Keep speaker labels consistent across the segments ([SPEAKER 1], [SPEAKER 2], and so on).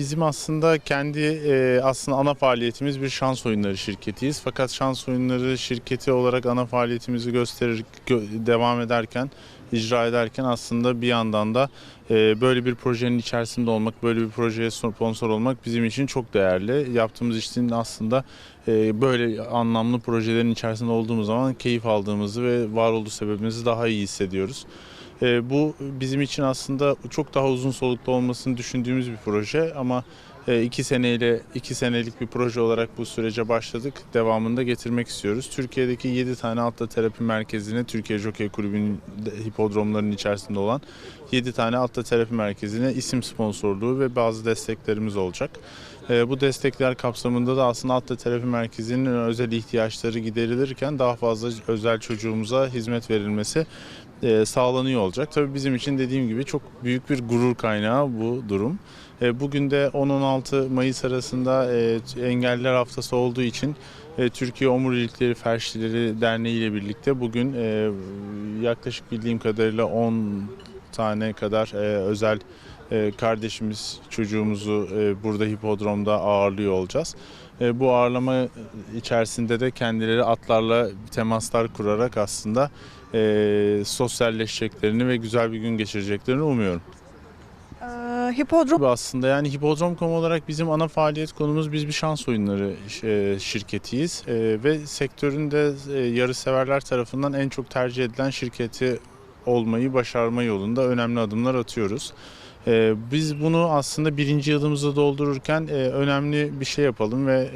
[SPEAKER 1] bizim aslında kendi e, aslında ana faaliyetimiz bir şans oyunları şirketiyiz. Fakat şans oyunları şirketi olarak ana faaliyetimizi gösterir gö- devam ederken icra ederken aslında bir yandan da e, böyle bir projenin içerisinde olmak, böyle bir projeye sponsor olmak bizim için çok değerli. Yaptığımız işin aslında e, böyle anlamlı projelerin içerisinde olduğumuz zaman keyif aldığımızı ve var olduğu sebebimizi daha iyi hissediyoruz. E, bu bizim için aslında çok daha uzun soluklu olmasını düşündüğümüz bir proje ama iki seneyle iki senelik bir proje olarak bu sürece başladık. Devamında getirmek istiyoruz. Türkiye'deki 7 tane atla terapi merkezine Türkiye Jockey Kulübü'nün hipodromlarının içerisinde olan 7 tane atla terapi merkezine isim sponsorluğu ve bazı desteklerimiz olacak. E, bu destekler kapsamında da aslında atla terapi merkezinin özel ihtiyaçları giderilirken daha fazla özel çocuğumuza hizmet verilmesi e, sağlanıyor olacak. Tabii bizim için dediğim gibi çok büyük bir gurur kaynağı bu durum. E, Bugün de 10-16 Mayıs arasında e, Engelliler Haftası olduğu için e, Türkiye Omurilikleri Felçlileri Derneği ile birlikte bugün e, yaklaşık bildiğim kadarıyla 10 tane kadar e, özel e, kardeşimiz çocuğumuzu e, burada hipodromda ağırlıyor olacağız. E, Bu ağırlama içerisinde de kendileri atlarla temaslar kurarak aslında e, sosyalleşeceklerini ve güzel bir gün geçireceklerini umuyorum.
[SPEAKER 2] Hipodrom
[SPEAKER 1] aslında yani Hipodrom.com olarak bizim ana faaliyet konumuz biz bir şans oyunları e, şirketiyiz E, ve sektörün de e, yarışseverler tarafından en çok tercih edilen şirketi olmayı başarma yolunda önemli adımlar atıyoruz. Biz bunu aslında birinci yılımızı doldururken önemli bir şey yapalım ve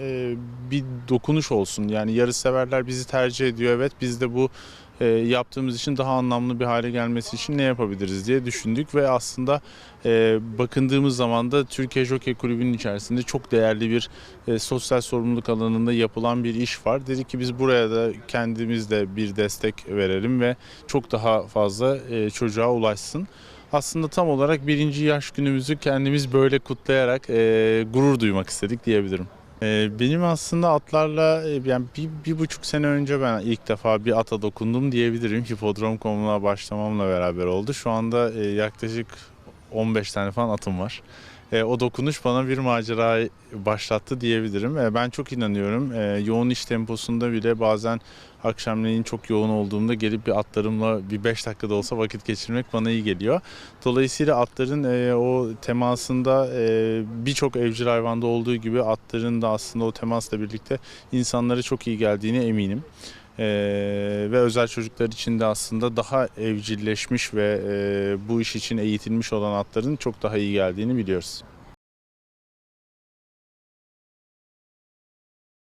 [SPEAKER 1] bir dokunuş olsun. Yani yarışseverler bizi tercih ediyor evet biz de bu e, yaptığımız için daha anlamlı bir hale gelmesi için ne yapabiliriz diye düşündük ve aslında e, bakındığımız zaman da Türkiye Jockey Kulübü'nün içerisinde çok değerli bir e, sosyal sorumluluk alanında yapılan bir iş var. Dedik ki biz buraya da kendimiz de bir destek verelim ve çok daha fazla e, çocuğa ulaşsın. Aslında tam olarak birinci yaş günümüzü kendimiz böyle kutlayarak e, gurur duymak istedik diyebilirim. E, benim aslında atlarla e, yani bir, bir buçuk sene önce ben ilk defa bir ata dokundum diyebilirim. Hipodrom.com'a başlamamla beraber oldu. Şu anda e, yaklaşık 15 tane falan atım var. E, o dokunuş bana bir macera başlattı diyebilirim. E, ben çok inanıyorum. E, yoğun iş temposunda bile bazen akşamleyin çok yoğun olduğumda gelip bir atlarımla bir 5 dakikada olsa vakit geçirmek bana iyi geliyor. Dolayısıyla atların e, o temasında e, birçok evcil hayvanda olduğu gibi atların da aslında o temasla birlikte insanlara çok iyi geldiğine eminim. Ee, ve özel çocuklar için de aslında daha evcilleşmiş ve e, bu iş için eğitilmiş olan atların çok daha iyi geldiğini biliyoruz.